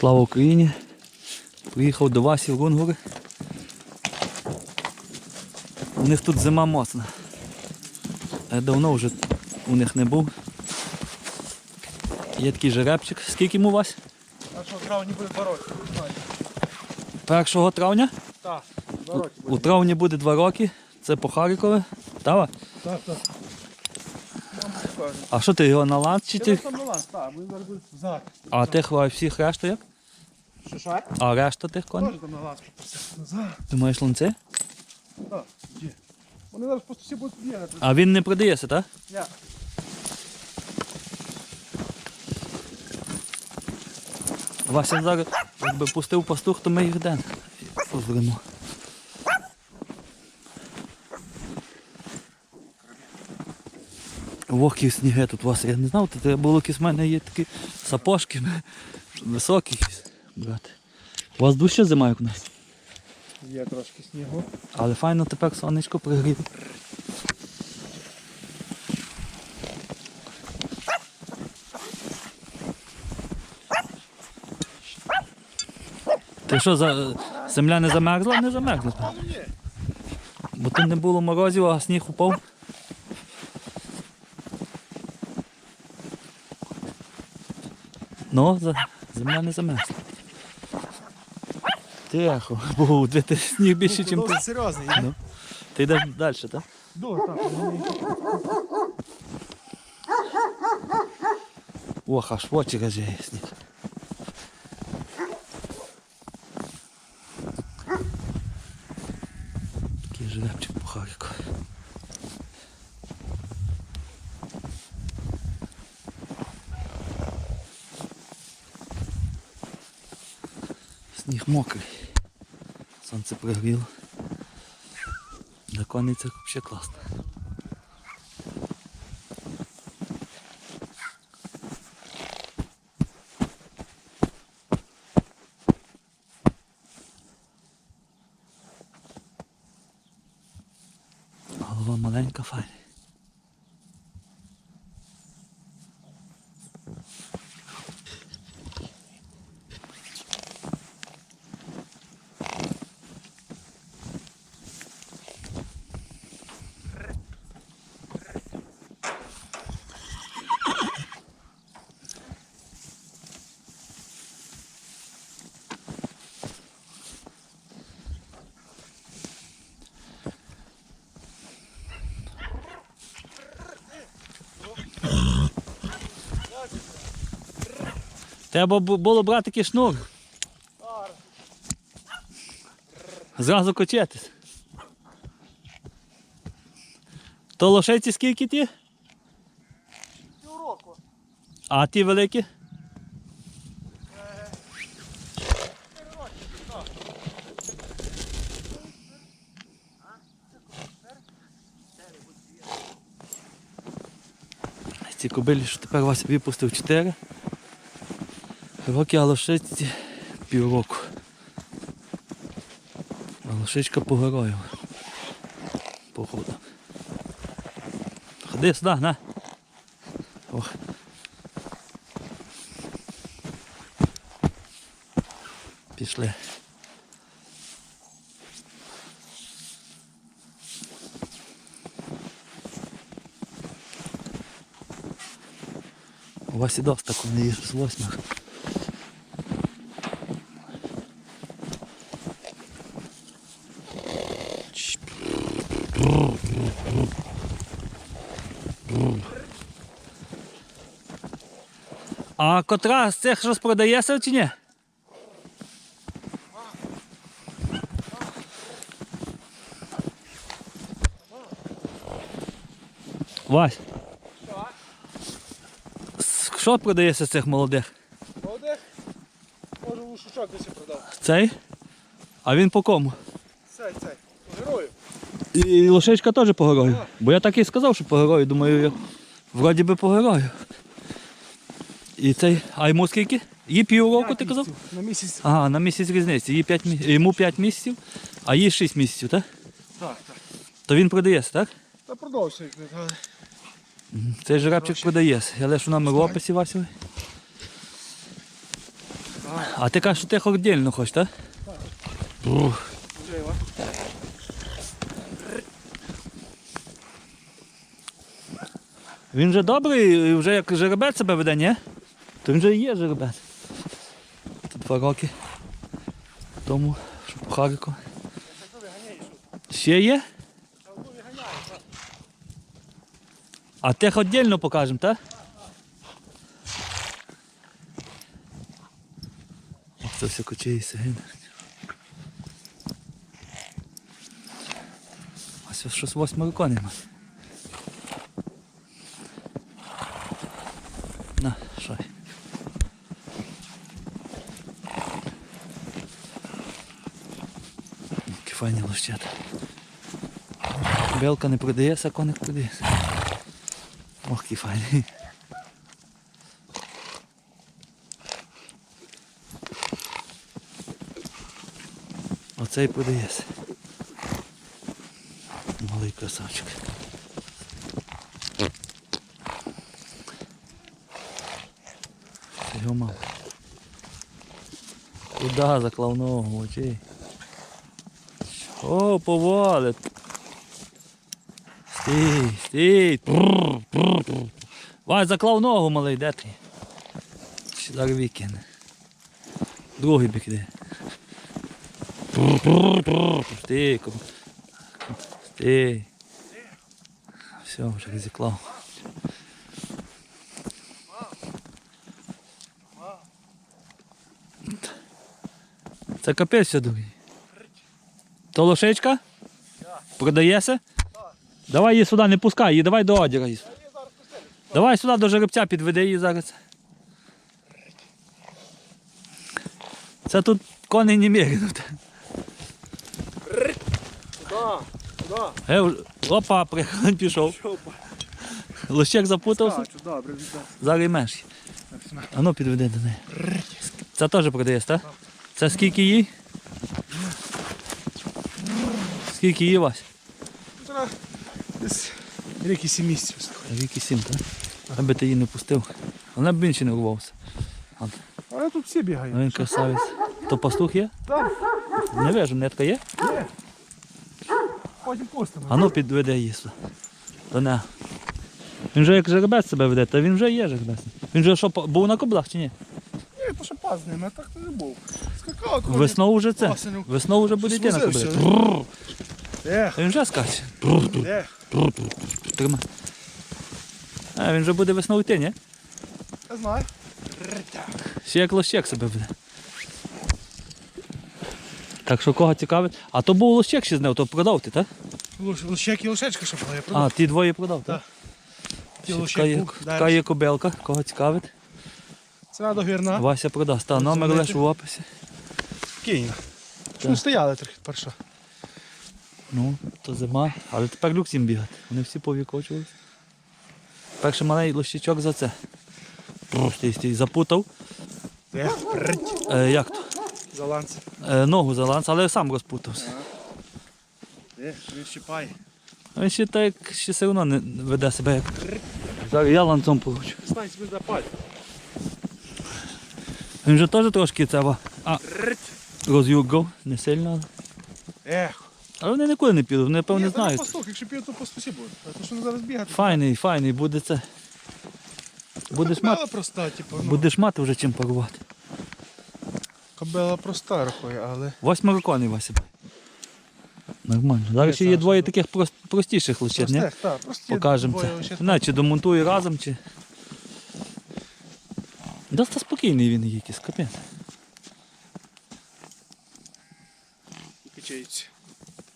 Слава Україні! Приїхав до Васі в Рунгури. У них тут зима моцна. Я давно вже у них не був. Є такий жеребчик. Скільки йому Вась? А що, травні буде два роки? 1 травня? Так, два роки У травні буде 2 роки. Це по Харкові. Тава? Так, так. А що ти його на ланц чи ти? там баланс, так, ми зараз взад. А тих а всіх решта як? Що, що? А решта тих коней? Там на попросив. Назад. Ти маєш ланци? Так, є. Вони зараз просто всі будуть бігати. А він не продається, так? Я. Вася зараз якби пустив пастух, то ми їх ден. Позримо. Ох, які сніги тут Вася. Я не знав, то треба було якісь в мене є такі сапожки високі якісь брати. У вас дужча зима, як у нас. Є трошки снігу. Але файно тепер сонечко пригріло. Ти що, за... земля не замерзла? Не замерзла. Ні. Бо тут не було морозів, а сніг упав. Ну, земля не замерзла. Тихо, бо де ти сніг більше, ніж ти. Досить серйозний. є? Ну. Ти йдеш далі, так? Дуже так. ну, Ох, аж в очі газяє сніг. Такий жеребчик по Харкову. Сніг мокрий. Сонце пригріло. На коней це взагалі класно. Голова маленька, файна. Треба було брати такий шнур. Зразу кочетись. То лошиці скільки ті? Півроку. А ті великі? Ці кобилі, що тепер Вася випустив 4 роки, а лошиці півроку. А лошичка погорою. Походу. Ходи сюди, на. Ох. Пішли. У вас і доста, коли не їж з восьмих. А котра з цих щось продається чи ні? Вась, Що? що продається з цих молодих? Молодих? Може у шучок десь продав. Цей? А він по кому? Цей, цей. Герою. І лошечка теж по герою. Бо я так і сказав, що по герою. Думаю, я- вроді би по герою. І цей. А йому скільки? Їй півроку ти казав? На місяць. Ага, на місяць різниці. Їй 5, мі- йому 5 місяців, а їй 6 місяців, так? Так, так. То він продається, так? Та продовжуй. але Цей жеребчик продається. Я лишу номер в описі Васю. А ти кажеш, що ти ходільно хочеш, так? Його. Він же добрий, вже як жеребець себе веде, ні? Вже і є жеребець. Це два роки. Тому, що по Харкову. Ще є? А тих віддільно покажемо, так? Це все кочі сигин. Ось щось восьмого має. Файні лощата. Белка не продається, а коник продається. Ох, який файний. Оцей продається. Малий красавчик. Його мама. Куда заклав ногу, очей? О, повалить. Стій, стій. Вай, заклав ногу, малий, де ти? Ще зараз. Другий бік прррр. Стій. Стій. Все, вже розіклав. Це капець другий. То лошечка? Продається? Давай її сюди, не пускай, її давай до одяга. її. Давай сюди до жеребця підведи її зараз. Це тут коней не міряють. Е, Опа, приходь пішов. Лощек запутався. Зараз. А ну підведи до неї. Це теж продаєш, так? Це скільки їй? Скільки їй Вась? Десь рік і сім місяців. слухай. Віки сім, так? Аби ти її не пустив. Вона б більше не рвався. Але тут всі бігають. Він красавець. То пастух є? Там, Не вижу, нетка є? є. Потім пустимо. А ну підведе її сюди. До не. Він вже як жеребець себе веде, та він вже є жеребець. Він вже що, був на коблах чи ні? Ні, то що пас з ними, а так не був. Скакав. Весною вже це. Весною вже буде йти на коблах. Ех, Він вже скаче. ех, Тримай. А, він вже буде весною йти, ні? я знаю. Ще як лощек себе веде. Так що кого цікавить? А то був лощек ще з ним, то продав ти, так? Лущек і лошечка ще була, я продав. А, ті двоє продав, так? Ще Така є, був, така є кобелка, кого цікавить. Ціна договірна. Вася продасть. Та номер Дзвонити. лише в описі. Київ. Що не стояли трохи перша. Ну, то зима. Але тепер люк всім бігати. Вони всі повікочувалися. Перший маленький лощичок за це. Стій, стій, запутав. Е, як то? заланці. Е, ногу заланц, але сам розпутався. Ех, він щипає. Він ще так ще все одно не веде себе як. Зараз я ланцом получу. Стань собі за пальць. Він же теж трошки во, а, розюгав, не сильно. Ех. Але вони нікуди не підуть, вони Ні, зараз знають. пастух, якщо пів, то пастусі будуть. А то що не зараз бігати. Файний, файний, буде це. Будеш Кобела мати, проста, типу, ну. будеш мати вже чим парувати. Кобела проста рахує, але. Восьмеро коней Вася. Нормально. Зараз ще є Красавчик. двоє таких прос- простіших лише, ні? Простих, так, прості. Покажемо двоє це. лише. Не, чи домонтую разом, чи. Доста спокійний він якийсь, капець. Качаються.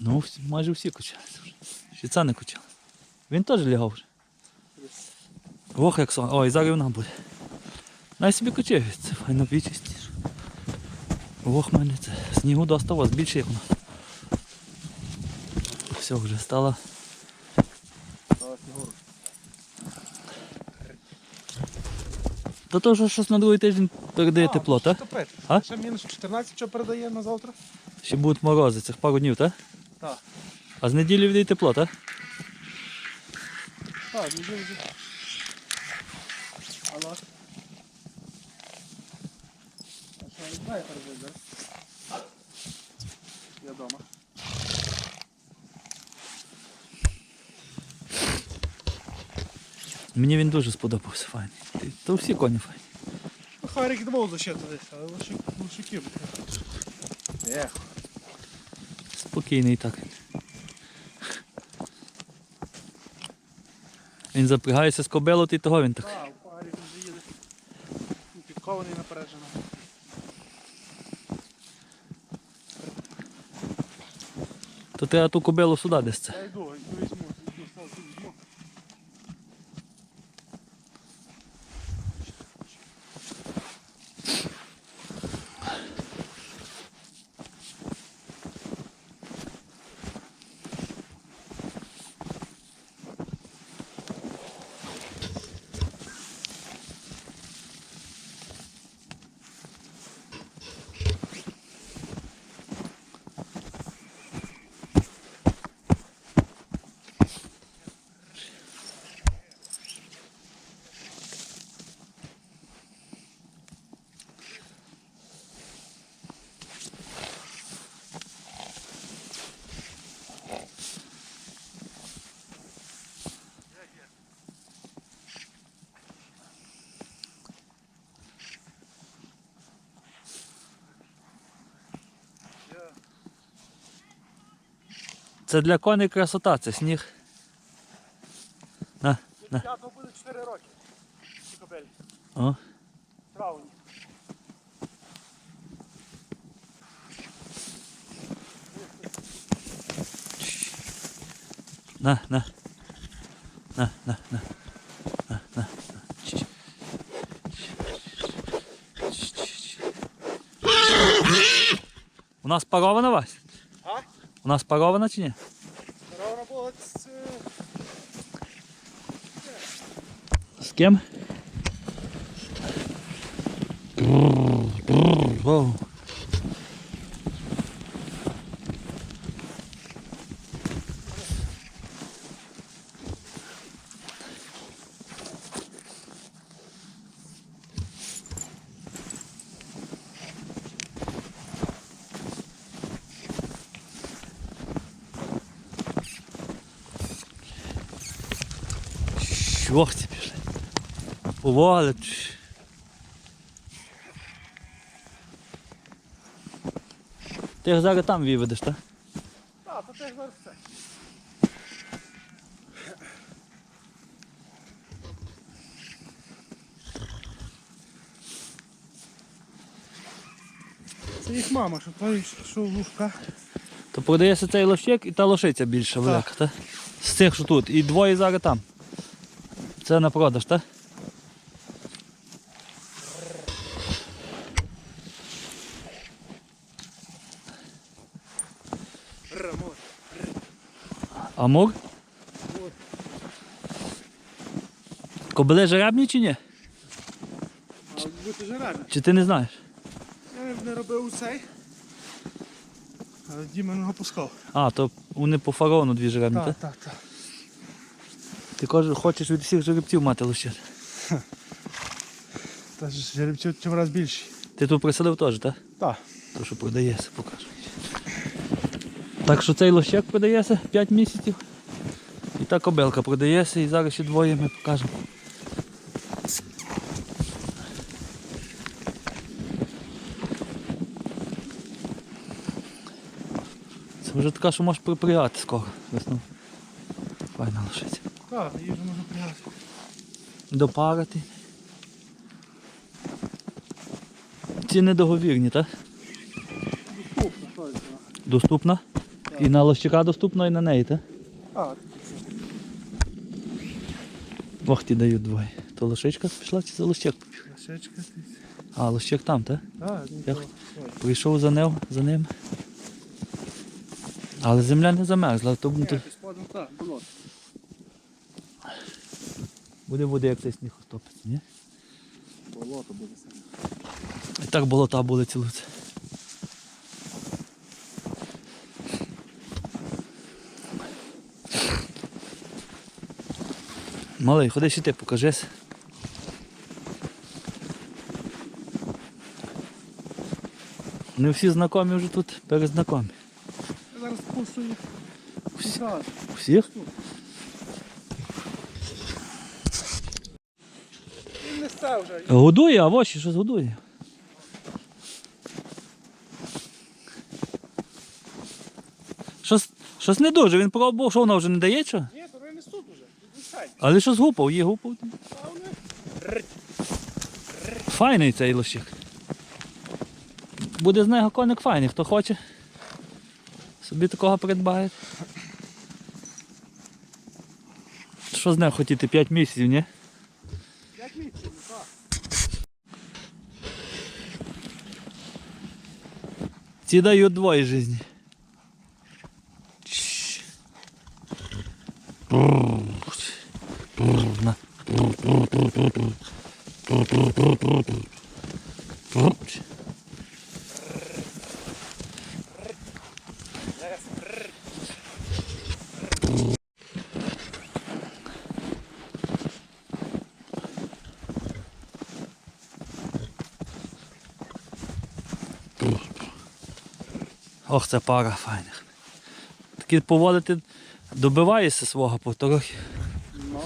Ну, майже всі качалися вже. Ще це не качали. Він теж лягав вже. Ох, як сон. Ой, зараз вона буде. Най собі качається, файно бічисті. Ох, мене це. Снігу доста у більше, як нас. Все, вже стало. То то, що щось на другий тиждень передає тепло, так? Ще мінус 14, що передає на завтра? Ще будуть морози, цих пару днів, так? Так. А з неділі відійде тепло, так? Так, вже вже. Алло. А що? Дай переведи. Я дома. Мені він дуже сподобався файний. Ти- То всі коні файні. Ну, Харик двох защитились, але лише лишиків. Ех. Спокійний так. Він запрягається з кобилу, і того він так. Так, у Харик вже їде. Ну, Підкований напереджено. То треба ту кобилу сюди десь це. Я йду йду Це для коней красота, це сніг. На, на. П'ятого буде 4 роки. Ці кобелі. О. Травні. На, на. На, на, на. На, на, на. У нас парована Вась? А? У нас парована чи ні? Равно була з... е, З ким? Воу. Чох ці пішли. Повали. Ти їх зараз там виведеш, так? Так, то теж зараз це. Це їх мама, що той, що лужка. То продається цей лощик і та лошиця більша велика, так? З цих, що тут. І двоє зараз там. Це на продаж, так? Амур? Кобили жеребні чи ні? А бути жеребні. Чи ти не знаєш? Я не робив цей. А Діма його пускав. А, то вони по фарону дві жеребні, так? так, так. Ти кож- хочеш від всіх жеребців мати лощит. Та ж жеребців чим раз більші. Ти тут приселив теж, так? Так. То, що продається, покажу. Так що цей лощек продається 5 місяців. І та кобилка продається, і зараз ще двоє ми покажемо. Це вже така, що можеш припрягати скоро. Весну. Файна лошиця. Так, її вже можна пригати. Допарити. Ці недоговірні, так? Доступно, точно. Доступна? І на лощика доступно, і на неї, так? А, Ох, ті дають двоє. То лошичка пішла чи за лощик побіг? лошечка. ти- А, лощик там, так? Так, ну, Я ой. Прийшов за ним, за ним. Але земля не замерзла, то то під сподом так, було. Буде буде, як цей сніг топиться, ні? Болото буде саме. І так болота були цілу це. Малий, ходи ще ти, покажись. Вони всі знайомі вже тут, перезнайомі. Зараз пущу їх. Зразу. Всіх? Він несе вже. Годує, а воші щось годує. Щось, щось не дуже, він пробував, що вона вже не дає що? Ні, то вони несуть уже. Але щось гупав, є гупав. Файний цей лощик. Буде з нього коник файний, хто хоче. Собі такого придбає. Що з нього хотіти 5 місяців, ні? Як місяців, так. Ці дають двоє житті. Чш. Бррр. Бррр. На. Бррр, бррр, бррр, бррр, бррр. Бррр, бррр, бррр, бррр, бррр. Бррр. Ох, це пара файних. Такі поводити добиваєшся свого потрохи. Ну.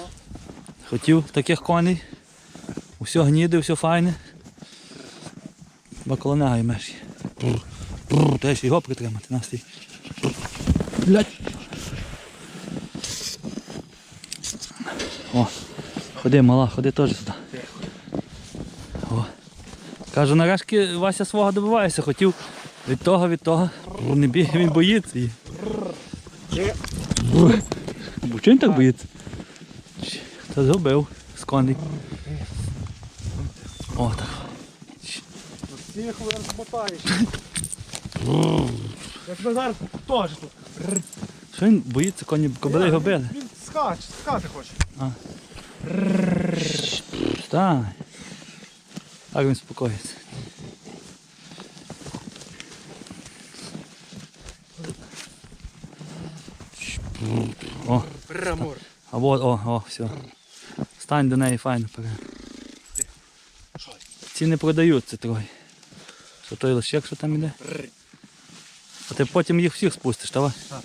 Хотів таких коней. Усе гніде, все файне. Хіба коло нього ймеш. Бррр, бррр, Треба ж його притримати. На, стій. Блядь. О, ходи, мала, ходи теж сюди. О. Кажу, нарешті Вася свого добивається, хотів від того, від того. Не біг, він боїться її. Бо він так боїться? Та зробив з коней. О, так. Всіх розмотаєш. Як ми зараз теж тут. Що він боїться, коні кобили його били? Він скач, скати хоче. Встань. Так він спокоїться. О, Перемор. а вот, о, о, все. Стань до неї файно. Ці не продаються трохи. Що той лищек, що там іде? А ти потім їх всіх спустиш, давай. Так.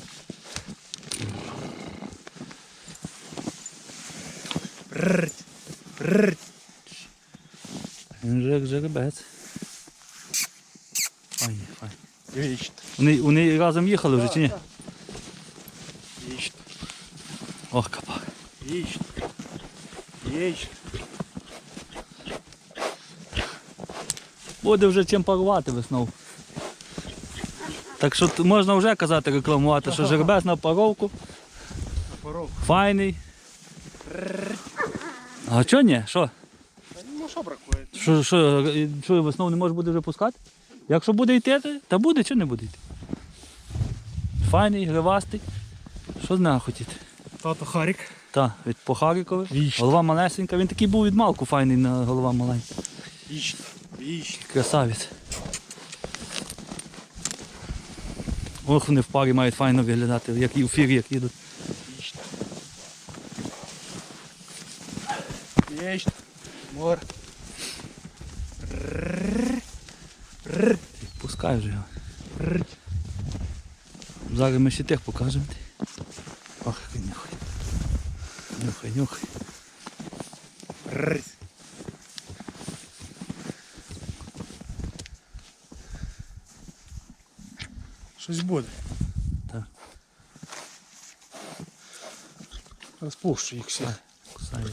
Він же як жеребець. Файні, файні. Вони, вони разом їхали вже чи ні? Вічт. Ох, Вічт. Вічт. Буде вже чим парувати весною. Так що можна вже казати, рекламувати, що жеребець на паровку, Напоров. файний. А чого ні? Що? Ну що бракує? Що, що, що весною не може буде вже пускати? Якщо буде йти, то- та буде, чи не буде йти? Файний, гривастий. Що з нього хотіти? Тато Харік. Та, від Похарікови. Голова малесенька. Він такий був від малку файний на голова маленька. Красавець. Ох, вони в парі мають файно виглядати, як і в фірі, як їдуть. Мор. Пускай вже його. Зараз ми ще тих покажемо. Нюхай. Нюхай. Щось буде. Так. Розпущу їх всі. Його.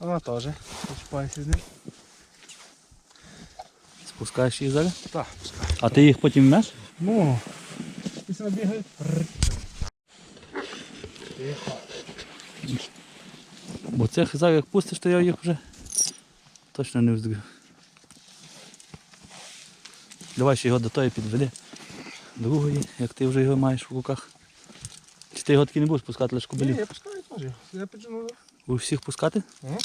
Вона теж. Почіпайся з ним. Спускаєш їх зараз. Так, пускай. А ти їх потім вмеш? Ну. Після набігає. Бо цих зараз як пустиш, то я їх вже точно не вздрю. Давай ще його до тої підведи. Другої, як ти вже його маєш в руках. Чи ти його таки не будеш пускати лише Ні, я пускаю теж. Я піджену. У всіх пускати? Ага.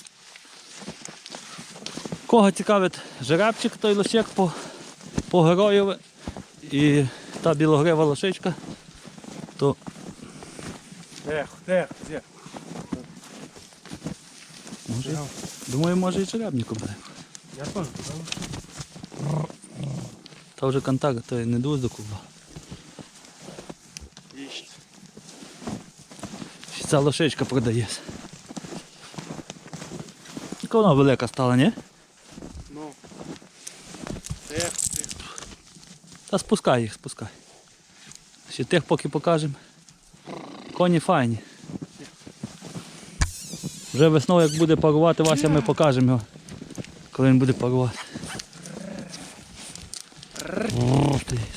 Кого цікавить жеребчик, той лошик по, по героєве і та білогрива лошичка, то Тихо, тихо, тихо. може, думаю, може і жеребніку буде. Я теж. Та вже контакт, то не дуз до куба. Ця лошичка продається. Яка вона велика стала, ні? Ну. Тихо, тихо. Та спускай їх, спускай. Ще тих поки покажемо. Коні файні. Вже весною, як буде парувати Вася, ми покажемо його. Коли він буде парувати.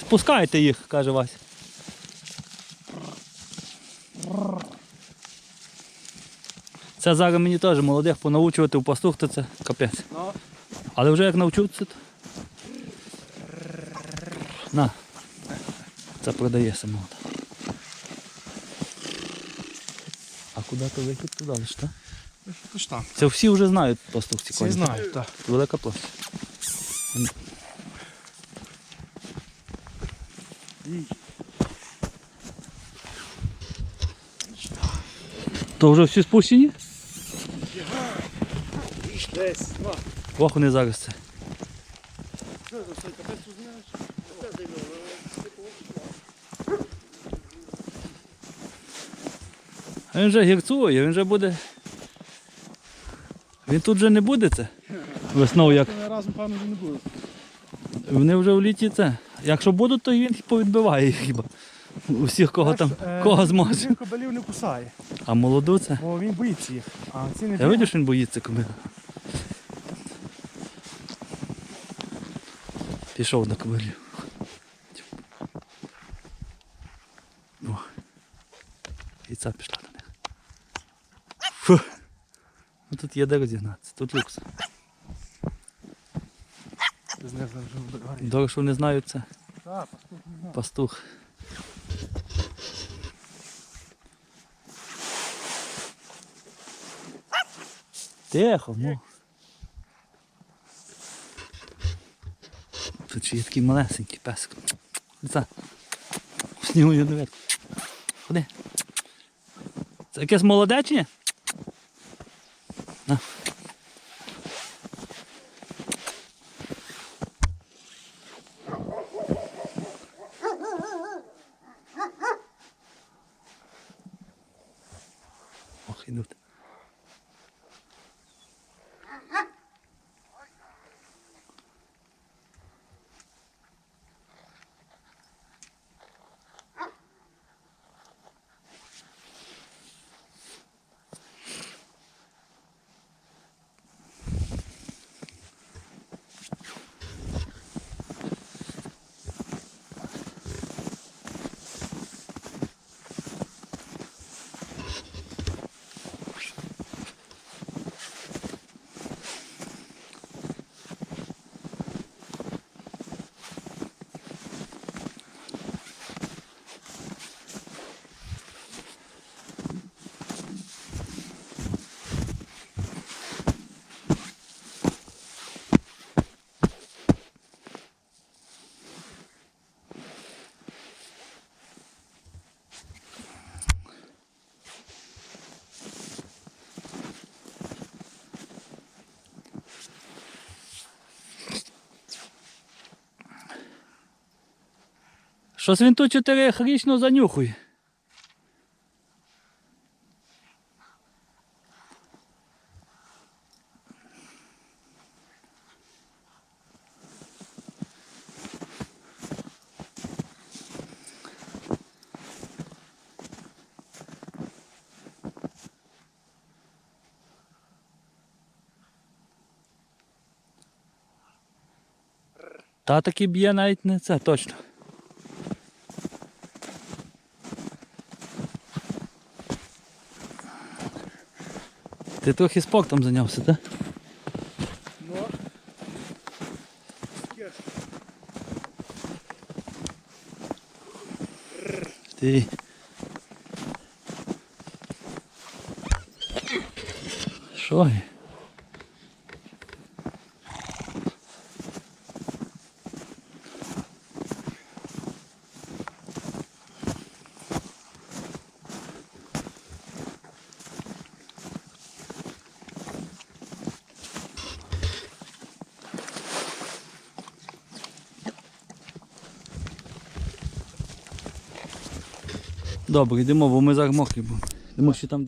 Спускайте їх, каже Вася. Це зараз мені теж молодих понаучувати в пастух, то це капець. Але вже як навчуться, то. На. Це продається молода. А куди то вихід туди лиш, так? Ти ж там. Це всі вже знають пастух ці Всі коні. знають, так. Велика площа. То вже всі спущені? Ох, вони зараз це. Цей капець тут знаєш? А він вже гірцує, він вже буде. Він тут вже не буде це. Весною як. Вони разом, певно, вже не буде. Вони вже в літі це. Якщо будуть, то він повідбиває їх хіба. Усіх, кого там, е, кого зможе. Він кобелів не кусає, А молоду це. бо він боїться їх. А ці не Я видиш, він боїться коли. Пішов до кобилів. І ця пішла. Фу. Ну тут є де розігнатися, тут люкс. Добре, що вони знають це. Пастух не. Тихо, ну. Тут ще є такий малесенький песик. Це. Не видно. Ходи. Це якесь молоде чи? На. Ох, ідуть. Щось він тут чотирихрічно занюхує. Та таки б'є навіть не це точно. Ти трохи спортом зайнявся, так? Ну. Ти. Що? Добре, йдемо, бо ми зараз. Йдемо що там дві.